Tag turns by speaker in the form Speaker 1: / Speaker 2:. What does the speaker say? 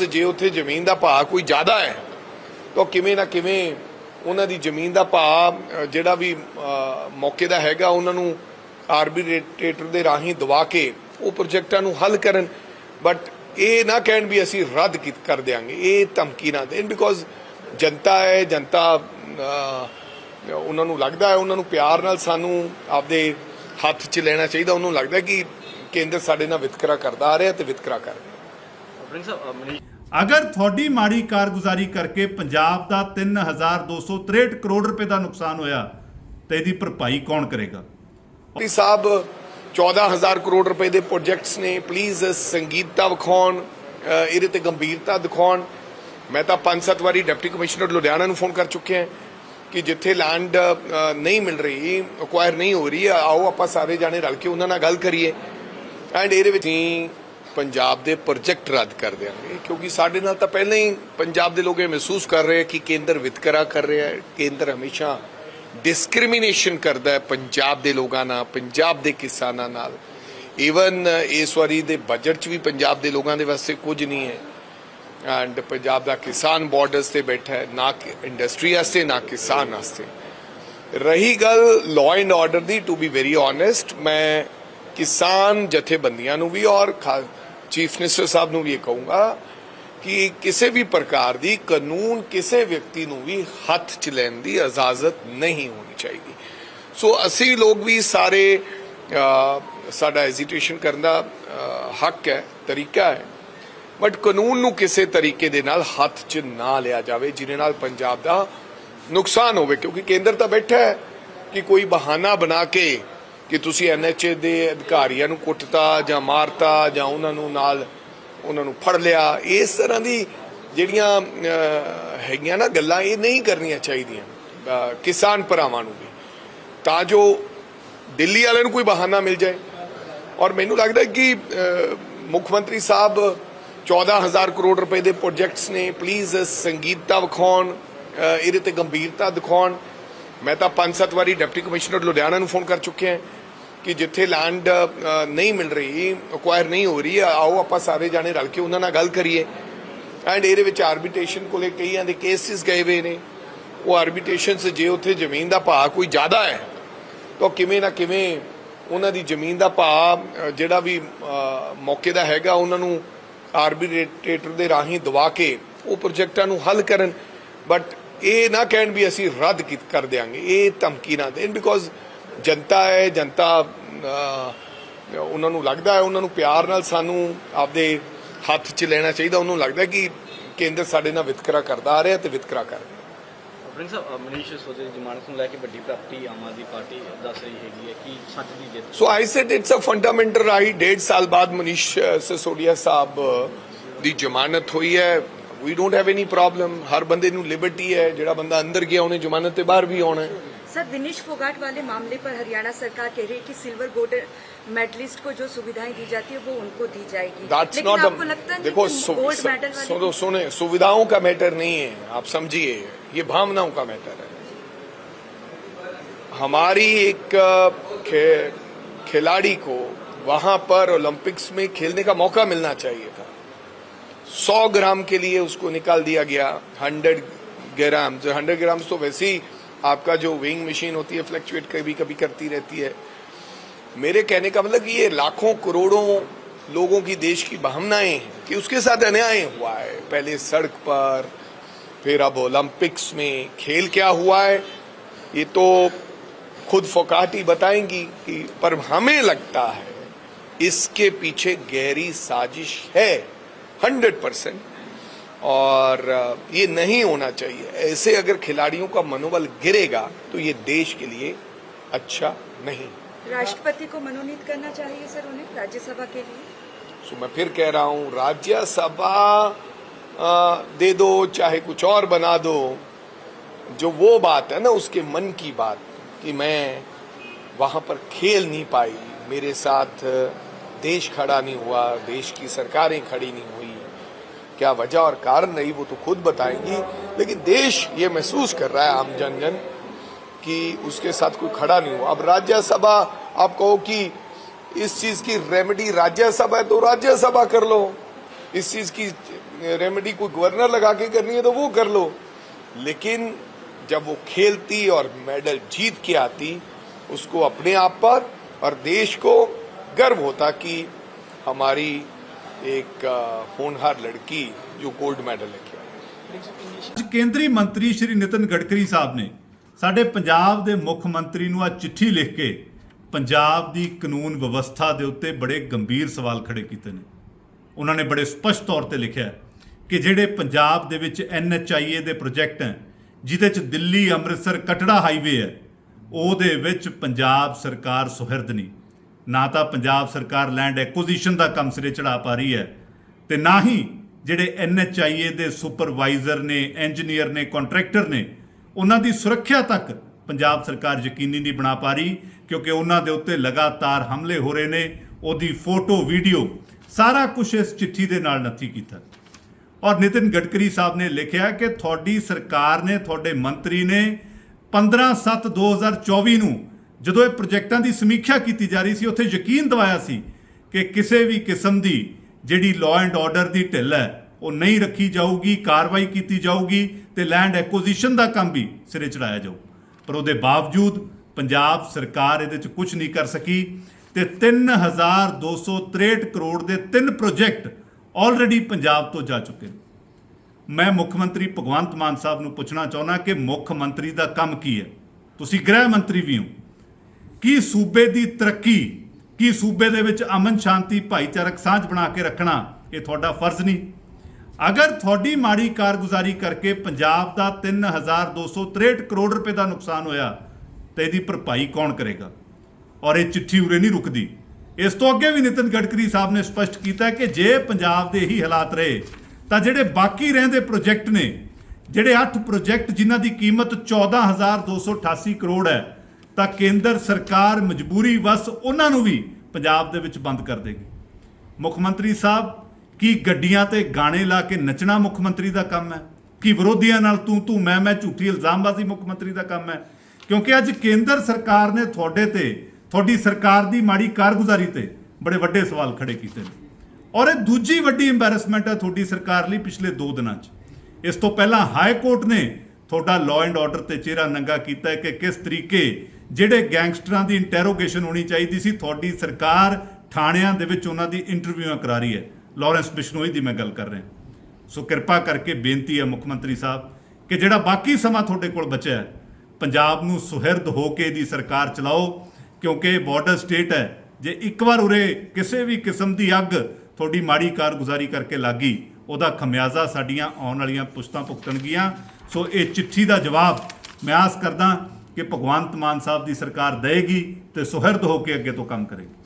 Speaker 1: ਆਰਬਿਟ੍ਰੇਸ਼ਨਸ ਜੇ ਉੱਥੇ ਜ਼ਮੀਨ ਦਾ ਭਾਅ ਕੋਈ ਜ਼ਿਆਦਾ ਹੈ, ਤਾਂ ਕਿਵੇਂ ਨਾ ਕਿਵੇਂ ਉਹਨਾਂ ਦੀ ਜ਼ਮੀਨ ਦਾ ਭਾਅ ਜਿਹੜਾ ਵੀ ਮੌਕੇ ਦਾ ਹੈਗਾ, ਉਹਨਾਂ ਨੂੰ ਆਰਬਿਟ੍ਰੇਟਰ ਦੇ ਰਾਹੀਂ ਦਵਾ ਕੇ ਉਹ ਪ੍ਰੋਜੈਕਟਾਂ ਨੂੰ ਹੱਲ ਕਰਨ। ਬਟ ਇਹ ਨਾ ਕਹਿਣ ਵੀ ਅਸੀਂ ਰੱਦ ਕਰ ਦਿਆਂਗੇ, ਇਹ ਧਮਕੀ ਨਾ ਦੇਣ ਬਿਕੋਜ਼ ਜਨਤਾ ਹੈ, ਜਨਤਾ ਉਹਨਾਂ ਨੂੰ ਲੱਗਦਾ ਹੈ, ਉਹਨਾਂ ਨੂੰ ਪਿਆਰ ਨਾਲ ਸਾਨੂੰ ਆਪਦੇ ਹੱਥ 'ਚ ਲੈਣਾ ਚਾਹੀਦਾ, ਉਹਨੂੰ ਲੱਗਦਾ ਕਿ ਕੇਂਦਰ ਸਾਡੇ ਨਾਲ ਵਿਤਕਰਾ ਕਰਦਾ ਆ ਰਿਹਾ ਤੇ ਵਿਤਕਰਾ ਕਰ ਰਿਹਾ।
Speaker 2: ਅਗਰ ਤੁਹਾਡੀ ਮਾੜੀ ਕਾਰਗੁਜ਼ਾਰੀ ਕਰਕੇ ਪੰਜਾਬ ਦਾ 3263 ਕਰੋੜ ਰੁਪਏ ਦਾ ਨੁਕਸਾਨ ਹੋਇਆ, ਤੇ ਇਹਦੀ ਭਰਪਾਈ ਕੌਣ ਕਰੇਗਾ?
Speaker 1: ਵੀ ਸਾਹਿਬ 14000 ਕਰੋੜ ਰੁਪਏ ਦੇ ਪ੍ਰੋਜੈਕਟਸ ਨੇ। ਪਲੀਜ਼ ਸੰਗੀਤਤਾ ਵਿਖਾਉਣ ਇਹਦੇ ਤੇ ਗੰਭੀਰਤਾ ਦਿਖਾਉਣ। ਮੈਂ ਤਾਂ ਪੰਜ ਸੱਤ ਵਾਰੀ ਡਿਪਟੀ ਕਮਿਸ਼ਨਰ ਲੁਧਿਆਣਾ ਨੂੰ ਫੋਨ ਕਰ ਚੁੱਕਿਆ ਕਿ ਜਿੱਥੇ ਲੈਂਡ ਨਹੀਂ ਮਿਲ ਰਹੀ ਅਕਵਾਇਰ ਨਹੀਂ ਹੋ ਰਹੀ ਆਓ ਆਪਾਂ ਸਾਰੇ ਜਾਣੇ ਰਲ ਕੇ ਉਹਨਾਂ ਨਾਲ ਗੱਲ ਕਰੀਏ। ਐਂਡ ਇਹਦੇ ਵਿੱਚ ਪੰਜਾਬ ਦੇ ਪ੍ਰੋਜੈਕਟ ਰੱਦ ਕਰ ਦਿਆਂਗੇ, ਕਿਉਂਕਿ ਸਾਡੇ ਨਾਲ ਤਾਂ ਪਹਿਲਾਂ ਹੀ ਪੰਜਾਬ ਦੇ ਲੋਕ ਇਹ ਮਹਿਸੂਸ ਕਰ ਰਹੇ ਕਿ ਕੇਂਦਰ ਵਿਤਕਰਾ ਕਰ ਰਿਹਾ ਹੈ, ਕੇਂਦਰ ਹਮੇਸ਼ਾ ਡਿਸਕ੍ਰਿਮੀਨੇਸ਼ਨ ਕਰਦਾ ਹੈ ਪੰਜਾਬ ਦੇ ਲੋਕਾਂ ਨਾਲ, ਪੰਜਾਬ ਦੇ ਕਿਸਾਨਾਂ ਨਾਲ। ਈਵਨ ਇਸ ਵਾਰੀ ਦੇ ਬਜਟ 'ਚ ਵੀ ਪੰਜਾਬ ਦੇ ਲੋਕਾਂ ਦੇ ਵਾਸਤੇ ਕੁਝ ਨਹੀਂ ਹੈ। ਐਂਡ ਪੰਜਾਬ ਦਾ ਕਿਸਾਨ ਬਾਰਡਰਸ ਤੇ ਬੈਠਾ ਹੈ, ਨਾ ਇੰਡਸਟਰੀ ਵਾਸਤੇ, ਨਾ ਕਿਸਾਨ ਵਾਸਤੇ। ਰਹੀ ਗੱਲ ਲਾਅ ਐਂਡ ਆਰਡਰ ਦੀ ਟੂ ਬੀ ਵੈਰੀ ਓਨੈਸਟ ਮੈਂ ਕਿਸਾਨ ਜਥੇਬੰਦੀਆਂ ਨੂੰ ਵੀ ਔਰ ਚੀਫ ਮਿਨਿਸਟਰ ਸਾਹਿਬ ਨੂੰ ਵੀ ਇਹ ਕਹੂੰਗਾ ਕਿ ਕਿਸੇ ਵੀ ਪ੍ਰਕਾਰ ਦੀ ਕਾਨੂੰਨ ਕਿਸੇ ਵਿਅਕਤੀ ਨੂੰ ਵੀ ਹੱਥ 'ਚ ਲੈਣ ਦੀ ਇਜਾਜ਼ਤ ਨਹੀਂ ਹੋਣੀ ਚਾਹੀਦੀ। ਸੋ ਅਸੀਂ ਲੋਕ ਵੀ ਸਾਰੇ ਸਾਡਾ ਹੈਜ਼ਿਟੇਸ਼ਨ ਕਰਨ ਦਾ ਹੱਕ ਹੈ, ਤਰੀਕਾ ਹੈ। ਬਟ ਕਾਨੂੰਨ ਨੂੰ ਕਿਸੇ ਤਰੀਕੇ ਦੇ ਨਾਲ ਹੱਥ 'ਚ ਨਾ ਲਿਆ ਜਾਵੇ, ਜਿਹਦੇ ਨਾਲ ਪੰਜਾਬ ਦਾ ਨੁਕਸਾਨ ਹੋਵੇ, ਕਿਉਂਕਿ ਕੇਂਦਰ ਤਾਂ ਬੈਠਾ ਹੈ ਕਿ ਕੋਈ ਬਹਾਨਾ ਬਣਾ ਕੇ ਕਿ ਤੁਸੀਂ ਐਨਐਚਏ ਦੇ ਅਧਿਕਾਰੀਆਂ ਨੂੰ ਕੁੱਟਤਾ ਜਾਂ ਮਾਰਤਾ ਜਾਂ ਉਹਨਾਂ ਨੂੰ ਨਾਲ ਉਹਨਾਂ ਨੂੰ ਫੜ ਲਿਆ, ਇਸ ਤਰ੍ਹਾਂ ਦੀ ਜਿਹੜੀਆਂ ਹੈਗੀਆਂ ਨਾ ਗੱਲਾਂ, ਇਹ ਨਹੀਂ ਕਰਨੀਆਂ ਚਾਹੀਦੀਆਂ ਕਿਸਾਨ ਭਰਾਵਾਂ ਨੂੰ ਵੀ। ਤਾਂ ਜੋ ਦਿੱਲੀ ਵਾਲਿਆਂ ਨੂੰ ਕੋਈ ਬਹਾਨਾ ਮਿਲ ਜਾਏ। ਔਰ ਮੈਨੂੰ ਲੱਗਦਾ ਕਿ ਮੁੱਖ ਮੰਤਰੀ ਸਾਹਿਬ 14000 ਕਰੋੜ ਰੁਪਏ ਦੇ ਪ੍ਰੋਜੈਕਟਸ ਨੇ। ਪਲੀਜ਼ ਸੰਗੀਤਤਾ ਵਿਖਾਉਣ ਇਹਦੇ ਤੇ ਗੰਭੀਰਤਾ ਦਿਖਾਉਣ। ਮੈਂ ਤਾਂ ਪੰਜ ਸੱਤ ਵਾਰੀ ਡਿਪਟੀ ਕਮਿਸ਼ਨਰ ਲੁਧਿਆਣਾ ਨੂੰ ਫੋਨ ਕਰ ਚੁੱਕਿਆ। ਹਾਂ ਕਿ ਜਿੱਥੇ ਲੈਂਡ ਨਹੀਂ ਮਿਲ ਰਹੀ ਅਕਵਾਇਰ ਨਹੀਂ ਹੋ ਰਹੀ, ਆਓ ਆਪਾਂ ਸਾਰੇ ਜਾਣੇ ਰਲ ਕੇ ਉਹਨਾਂ ਨਾਲ ਗੱਲ ਕਰੀਏ। ਐਂਡ ਇਹਦੇ ਵਿੱਚ ਆਰਬਿਟ੍ਰੇਸ਼ਨ ਕੋਲੇ ਕਈਆਂ ਦੇ ਕੇਸਿਸ ਗਏ ਹੋਏ ਨੇ। ਉਹ ਆਰਬਿਟ੍ਰੇਸ਼ਨਸ ਜੇ ਉੱਥੇ ਜ਼ਮੀਨ ਦਾ ਭਾਅ ਕੋਈ ਜ਼ਿਆਦਾ ਹੈ, ਤਾਂ ਕਿਵੇਂ ਨਾ ਕਿਵੇਂ ਉਹਨਾਂ ਦੀ ਜ਼ਮੀਨ ਦਾ ਭਾਅ ਜਿਹੜਾ ਵੀ ਮੌਕੇ ਦਾ ਹੈਗਾ, ਉਹਨਾਂ ਨੂੰ ਆਰਬਿਟ੍ਰੇਟਰ ਦੇ ਰਾਹੀਂ ਦਵਾ ਕੇ ਉਹ ਪ੍ਰੋਜੈਕਟਾਂ ਨੂੰ ਹੱਲ ਕਰਨ। ਬਟ ਇਹ ਨਾ ਕਹਿਣ ਵੀ ਅਸੀਂ ਰੱਦ ਕਰ ਦਿਆਂਗੇ, ਇਹ ਧਮਕੀ ਨਾ ਦੇਣ ਬਿਕੋਜ਼ ਜਨਤਾ ਹੈ ਜਨਤਾ ਉਹਨਾਂ ਨੂੰ ਲੱਗਦਾ ਹੈ ਉਹਨਾਂ ਨੂੰ ਪਿਆਰ ਨਾਲ ਸਾਨੂੰ ਆਪਦੇ ਹੱਥ 'ਚ ਲੈਣਾ ਚਾਹੀਦਾ ਉਹਨੂੰ ਲੱਗਦਾ ਕਿ ਕੇਂਦਰ ਸਾਡੇ ਨਾਲ ਵਿਤਕਰਾ ਕਰਦਾ ਆ ਰਿਹਾ ਤੇ ਵਿਤਕਰਾ ਕਰ ਰਿਹਾ।
Speaker 3: ਪ੍ਰਿੰਸ ਸਾਹਿਬ ਮਨੀਸ਼ ਸੋਦੇ ਦੀ ਜ਼ਮਾਨਤ ਨੂੰ ਲੈ ਕੇ ਵੱਡੀ ਪ੍ਰਾਪਤੀ ਆਮ ਆਦਮੀ ਪਾਰਟੀ ਦੱਸ ਰਹੀ ਹੈਗੀ ਹੈ ਕਿ ਸੱਚ ਦੀ ਜਿੱਤ?
Speaker 1: So I said it's a fundamental right ਡੇਢ ਸਾਲ ਬਾਅਦ ਮਨੀਸ਼ ਅ, ਸਿਸੋਦੀਆ ਸਾਹਿਬ ਦੀ ਜ਼ਮਾਨਤ ਹੋਈ ਹੈ। We don't have any problem ਹਰ ਬੰਦੇ ਨੂੰ ਲਿਬਰਟੀ ਹੈ ਜਿਹੜਾ ਬੰਦਾ ਅੰਦਰ ਗਿਆ ਉਹਨੇ ਜ਼ਮਾਨਤ ਤੇ ਬਾਹਰ ਵੀ ਆਉਣਾ ਹੈ।
Speaker 4: सर विनीश फोगाट वाले मामले पर हरियाणा सरकार कह रही है कि सिल्वर गोल्ड मेडलिस्ट को जो सुविधाएँ दी जाती है वो उनको दी जाएगी।
Speaker 1: दैट्स
Speaker 4: लेकिन आपको लगता है
Speaker 1: देखो
Speaker 4: गोल्ड मेडल
Speaker 1: सुनो सुने सुविधाओं का मैटर नहीं है आप समझिए ये भावनाओं का मैटर है। हमारी एक खे, खिलाड़ी को वहाँ पर ओलंपिक्स में खेलने का मौका मिलना चाहिए था। सौ ग्राम के लिए उसको निकाल दिया गया हंड्रेड ग्राम जो हंड्रेड ग्राम तो वैसे ही आपका जो वेइंग मशीन होती है फ्लक्चुएट कभी कभी करती रहती है। मेरे कहने का मतलब ये, लाखों करोड़ों लोगों की देश की भावनाएँ हैं कि उसके साथ अन्याय हुआ है। पहले सड़क पर, फिर अब ओलंपिक्स में खेल क्या हुआ है, ये तो खुद फोकाटी बताएँगी कि, पर हमें लगता है, इसके पीछे गहरी साजिश है हंड्रेड परसेंट और ये नहीं होना चाहिए। ऐसे अगर खिलाड़ियों का मनोबल गिरेगा तो ये देश के लिए अच्छा नहीं।
Speaker 4: राष्ट्रपति को मनोनीत करना चाहिए सर उन्हें राज्यसभा के लिए?
Speaker 1: सो मैं फिर कह रहा हूँ राज्यसभा दे दो चाहे कुछ और बना दो। जो वो बात है ना उसके मन की बात कि मैं वहाँ पर खेल नहीं पाई मेरे साथ देश खड़ा नहीं हुआ देश की सरकारें खड़ी नहीं हुई क्या वजह और कारण रही वो तो खुद बताएँगी। लेकिन देश ये महसूस कर रहा है आम जन जन कि उसके साथ कोई खड़ा नहीं हुआ। अब राज्यसभा, आप कहो कि इस चीज़ की रेमेडी राज्यसभा है तो राज्यसभा कर लो। इस चीज़ की रेमेडी कोई गवर्नर लगा के करनी है तो वो कर लो। लेकिन जब वो खेलती और मेडल जीत के आती, उसको अपने आप पर और देश को गर्व होता कि हमारी एक अ, होनहार लड़की जो गोल्ड मेडल लेके आई
Speaker 2: ਅੱਜ ਕੇਂਦਰੀ ਮੰਤਰੀ ਸ਼੍ਰੀ ਨਿਤਿਨ ਗਡਕਰੀ ਸਾਹਿਬ ਨੇ ਸਾਡੇ ਪੰਜਾਬ ਦੇ ਮੁੱਖ ਮੰਤਰੀ ਨੂੰ ਆ ਚਿੱਠੀ ਲਿਖ ਕੇ ਪੰਜਾਬ ਦੀ ਕਾਨੂੰਨ ਵਿਵਸਥਾ ਦੇ ਉੱਤੇ ਬੜੇ ਗੰਭੀਰ ਸਵਾਲ ਖੜੇ ਕੀਤੇ ਨੇ ਉਹਨਾਂ ਨੇ ਬੜੇ ਸਪਸ਼ਟ ਤੌਰ ਤੇ ਲਿਖਿਆ ਹੈ ਕਿ ਜਿਹੜੇ ਪੰਜਾਬ ਦੇ ਵਿੱਚ ਐਨਐਚਆਈਏ ਦੇ ਪ੍ਰੋਜੈਕਟ ਹੈ ਜਿਹਦੇ ਚ ਦਿੱਲੀ ਅੰਮ੍ਰਿਤਸਰ ਕਟੜਾ ਹਾਈਵੇ ਹੈ ਉਹਦੇ ਵਿੱਚ ਪੰਜਾਬ ਸਰਕਾਰ ਸੁਹਿਰਦ ਨਹੀਂ ਨਾ ਤਾਂ ਪੰਜਾਬ ਸਰਕਾਰ ਲੈਂਡ ਐਕੁਜੀਸ਼ਨ ਦਾ ਕੰਮ ਸਿਰੇ ਚੜਾ ਪਾ ਰਹੀ ਹੈ ਤੇ ਨਾ ਹੀ ਜਿਹੜੇ ਐਨਐਚਆਈਏ ਦੇ ਸੁਪਰਵਾਈਜ਼ਰ ਨੇ ਇੰਜੀਨੀਅਰ ਨੇ ਕੰਟਰੈਕਟਰ ਨੇ, ਉਹਨਾਂ ਦੀ ਸੁਰੱਖਿਆ ਤੱਕ ਪੰਜਾਬ ਸਰਕਾਰ ਯਕੀਨੀ ਨਹੀਂ ਬਣਾ ਪਾ ਰਹੀ ਕਿਉਂਕਿ ਉਹਨਾਂ ਦੇ ਉੱਤੇ ਲਗਾਤਾਰ ਹਮਲੇ ਹੋ ਰਹੇ ਨੇ, ਉਹਦੀ ਫੋਟੋ, ਵੀਡੀਓ, ਸਾਰਾ ਕੁਝ ਇਸ ਚਿੱਠੀ ਦੇ ਨਾਲ ਨੱਥੀ ਕੀਤਾ। ਔਰ ਨਿਤਿਨ ਗਡਕਰੀ ਸਾਹਿਬ ਨੇ ਲਿਖਿਆ ਕਿ ਤੁਹਾਡੀ ਸਰਕਾਰ ਨੇ, ਤੁਹਾਡੇ ਮੰਤਰੀ ਨੇ 15/7/2024 ਨੂੰ ਜਦੋਂ ਇਹ ਪ੍ਰੋਜੈਕਟਾਂ ਦੀ ਸਮੀਖਿਆ ਕੀਤੀ ਜਾ ਰਹੀ ਸੀ, ਉੱਥੇ ਯਕੀਨ ਦਿਵਾਇਆ ਸੀ ਕਿ ਕਿਸੇ ਵੀ ਕਿਸਮ ਦੀ ਜਿਹੜੀ ਲਾਅ ਐਂਡ ਆਰਡਰ ਦੀ ਢਿੱਲ ਹੈ, ਉਹ ਨਹੀਂ ਰੱਖੀ ਜਾਊਗੀ, ਕਾਰਵਾਈ ਕੀਤੀ ਜਾਊਗੀ ਤੇ ਲੈਂਡ ਐਕੁਜੀਸ਼ਨ ਦਾ ਕੰਮ ਵੀ ਸਿਰੇ ਚੜਾਇਆ ਜਾਊ। ਪਰ ਉਹਦੇ ਬਾਵਜੂਦ ਪੰਜਾਬ ਸਰਕਾਰ ਇਹਦੇ 'ਚ ਕੁਝ ਨਹੀਂ ਕਰ ਸਕੀ ਤੇ 3263 ਕਰੋੜ ਦੇ ਤਿੰਨ ਪ੍ਰੋਜੈਕਟ ਆਲਰੇਡੀ ਪੰਜਾਬ ਤੋਂ ਜਾ ਚੁੱਕੇ ਨੇ। ਮੈਂ ਮੁੱਖ ਮੰਤਰੀ ਭਗਵੰਤ ਮਾਨ ਸਾਹਿਬ ਨੂੰ ਪੁੱਛਣਾ ਚਾਹੁੰਦਾ ਕਿ ਮੁੱਖ ਮੰਤਰੀ ਦਾ ਕੰਮ ਕੀ ਹੈ? ਤੁਸੀਂ ਗ੍ਰਹਿ ਮੰਤਰੀ ਵੀ ਹੋ। ਕੀ ਸੂਬੇ ਦੀ ਤਰੱਕੀ, ਕੀ ਸੂਬੇ ਦੇ ਵਿੱਚ ਅਮਨ ਸ਼ਾਂਤੀ ਭਾਈਚਾਰਕ ਸਾਂਝ ਬਣਾ ਕੇ ਰੱਖਣਾ, ਇਹ ਤੁਹਾਡਾ ਫਰਜ਼ ਨਹੀਂ। ਅਗਰ ਤੁਹਾਡੀ ਮਾੜੀ ਕਾਰਗੁਜ਼ਾਰੀ ਕਰਕੇ ਪੰਜਾਬ ਦਾ 3263 ਕਰੋੜ ਰੁਪਏ ਦਾ ਨੁਕਸਾਨ ਹੋਇਆ, ਤਾਂ ਇਹਦੀ ਭਰਪਾਈ ਕੌਣ ਕਰੇਗਾ? ਔਰ ਇਹ ਚਿੱਠੀ ਉਰੇ ਨਹੀਂ ਰੁਕਦੀ। ਇਸ ਤੋਂ ਅੱਗੇ ਵੀ ਨਿਤਿਨ ਗਡਕਰੀ ਸਾਹਿਬ ਨੇ ਸਪਸ਼ਟ ਕੀਤਾ ਕਿ ਜੇ ਪੰਜਾਬ ਦੇ ਹੀ ਹਾਲਾਤ ਰਹੇ, ਤਾਂ ਜਿਹੜੇ ਬਾਕੀ ਰਹਿੰਦੇ ਪ੍ਰੋਜੈਕਟ ਨੇ, ਜਿਹੜੇ 8 ਪ੍ਰੋਜੈਕਟ ਜਿਨ੍ਹਾਂ ਦੀ ਕੀਮਤ 14288 ਕਰੋੜ ਹੈ ਤਾਂ ਕੇਂਦਰ ਸਰਕਾਰ ਮਜਬੂਰੀ ਵਸ ਉਹਨਾਂ ਨੂੰ ਵੀ ਪੰਜਾਬ ਦੇ ਵਿੱਚ ਬੰਦ ਕਰ ਦੇਗੀ। ਮੁੱਖ ਮੰਤਰੀ ਸਾਹਿਬ, ਕੀ ਗੱਡੀਆਂ ਤੇ ਗਾਣੇ ਲਾ ਕੇ ਨੱਚਣਾ ਮੁੱਖ ਮੰਤਰੀ ਦਾ ਕੰਮ ਹੈ? ਕੀ ਵਿਰੋਧੀਆਂ ਨਾਲ ਤੂੰ ਤੂੰ ਮੈਂ ਮੈਂ ਝੂਠੀ ਇਲਜ਼ਾਮਬਾਜ਼ੀ ਮੁੱਖ ਮੰਤਰੀ ਦਾ ਕੰਮ ਹੈ? ਕਿਉਂਕਿ ਅੱਜ ਕੇਂਦਰ ਸਰਕਾਰ ਨੇ ਤੁਹਾਡੇ ਤੇ, ਤੁਹਾਡੀ ਸਰਕਾਰ ਦੀ ਮਾੜੀ ਕਾਰਗੁਜ਼ਾਰੀ ਤੇ ਬੜੇ ਵੱਡੇ ਸਵਾਲ ਖੜੇ ਕੀਤੇ ਨੇ। ਔਰ ਇਹ ਦੂਜੀ ਵੱਡੀ ਐਮਬੈਰਸਮੈਂਟ ਹੈ ਤੁਹਾਡੀ ਸਰਕਾਰ ਲਈ ਪਿਛਲੇ 2 ਦਿਨਾਂ 'ਚ। ਇਸ ਤੋਂ ਪਹਿਲਾਂ ਹਾਈ ਕੋਰਟ ਨੇ ਤੁਹਾਡਾ ਲਾਅ ਐਂਡ ਆਰਡਰ ਤੇ ਚਿਹਰਾ ਨੰਗਾ ਕੀਤਾ ਕਿ ਕਿਸ ਤਰੀਕੇ ਜਿਹੜੇ ਗੈਂਗਸਟਰਾਂ ਦੀ ਇੰਟਰੋਗੇਸ਼ਨ ਹੋਣੀ ਚਾਹੀਦੀ ਸੀ, ਤੁਹਾਡੀ ਸਰਕਾਰ ਥਾਣਿਆਂ ਦੇ ਵਿੱਚ ਉਹਨਾਂ ਦੀ ਇੰਟਰਵਿਊਆਂ ਕਰਾ ਰਹੀ ਹੈ। ਲਾਰੈਂਸ ਬਿਸ਼ਨੋਈ ਦੀ ਮੈਂ ਗੱਲ ਕਰ ਰਿਹਾ। ਸੋ ਕਿਰਪਾ ਕਰਕੇ ਬੇਨਤੀ ਹੈ ਮੁੱਖ ਮੰਤਰੀ ਸਾਹਿਬ ਕਿ ਜਿਹੜਾ ਬਾਕੀ ਸਮਾਂ ਤੁਹਾਡੇ ਕੋਲ ਬਚਿਆ ਹੈ, ਪੰਜਾਬ ਨੂੰ ਸੁਹਿਰਦ ਹੋ ਕੇ ਇਹਦੀ ਸਰਕਾਰ ਚਲਾਓ, ਕਿਉਂਕਿ ਇਹ ਬਾਰਡਰ ਸਟੇਟ ਹੈ। ਜੇ ਇੱਕ ਵਾਰ ਉਰੇ ਕਿਸੇ ਵੀ ਕਿਸਮ ਦੀ ਅੱਗ ਤੁਹਾਡੀ ਮਾੜੀ ਕਾਰਗੁਜ਼ਾਰੀ ਕਰਕੇ ਲੱਗੀ, ਉਹਦਾ ਖਮਿਆਜ਼ਾ ਸਾਡੀਆਂ ਆਉਣ ਵਾਲੀਆਂ ਪੁਸ਼ਤਾਂ ਭੁਗਤਣਗੀਆਂ। ਸੋ ਇਹ ਚਿੱਠੀ ਦਾ ਜਵਾਬ ਮੈਂ ਆਸ ਕਰਦਾ ਕਿ ਭਗਵੰਤ ਮਾਨ ਸਾਹਿਬ ਦੀ ਸਰਕਾਰ ਦੇਗੀ ਤੇ ਸੁਹਿਰਦ ਹੋ ਕੇ ਅੱਗੇ ਤੋਂ ਕੰਮ ਕਰੇਗੀ।